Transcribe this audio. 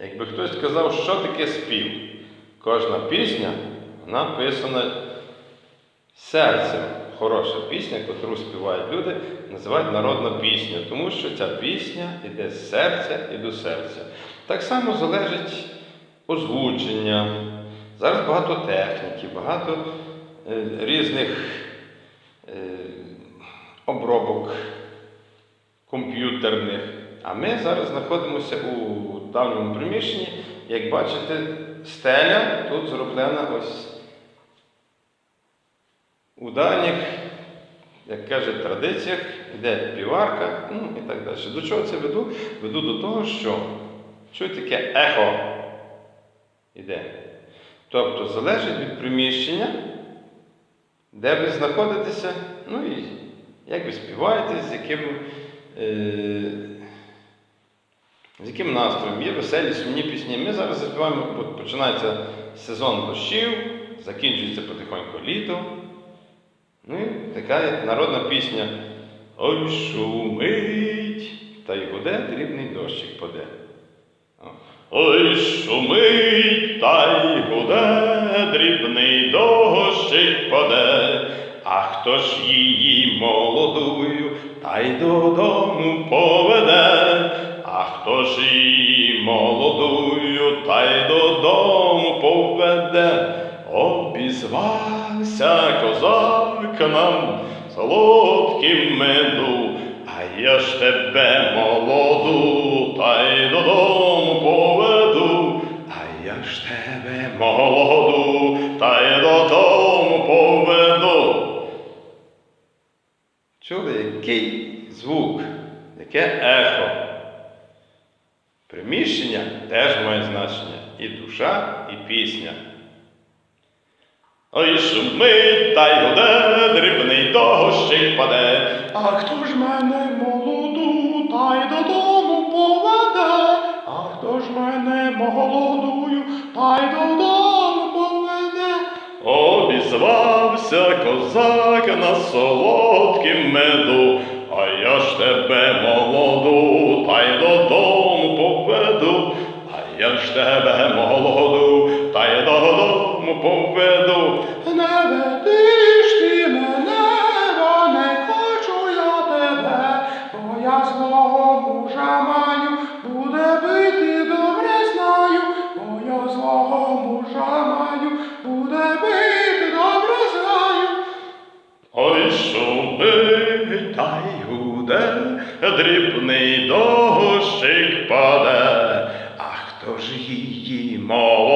Якби хтось сказав, що таке спів, кожна пісня вона писана серцем. Хороша пісня, яку співають люди, називають народна пісня, тому що ця пісня йде з серця і до серця. Так само залежить озвучення. Зараз багато техніки, багато е, різних е, обробок комп'ютерних. А ми зараз знаходимося у давньому приміщенні. Як бачите, стеля тут зроблена ось у давніх, як кажуть, традиціях, йде піварка, ну і так далі. До чого це веду? Веду до того, що чуєте таке ехо іде. Тобто залежить від приміщення, де ви знаходитеся, ну і як ви співаєте, з яким, е, з яким настроєм. Є веселі, сумні пісні. Ми зараз заспіваємо, бо починається сезон дощів, закінчується потихоньку літо. Ну і така народна пісня. Ой, шумить, та й гуде дрібний дощик паде. О. Ой, шумить, та й гуде, дрібний дощик паде, а хто ж її молодую, та й додому поведе, а хто ж її молодую, та й додому поведе, обізвався козак нам солодким меду, а я ж тебе молоду, та й додому поведу, а я ж тебе молоду, та й додому поведу. Чули, який звук, яке ехо. Приміщення теж має значення. І душа, і пісня. Ой, шумить, та й гуде, дрібний дощик паде, а хто ж мене молоду, та й додому поведе, а хто ж мене молодую, та й додому поведе. Обізвався козак на солодким меду, а я ж тебе молоду, я ж тебе молоду, та й додому поведу. Не ведиш ти мене, бо не хочу я тебе, бо я злого мужа маю, буде бити, добре знаю, бо я злого мужа маю, буде бити, добре знаю. Ой, шумить та й гуде, дрібний дощик ж її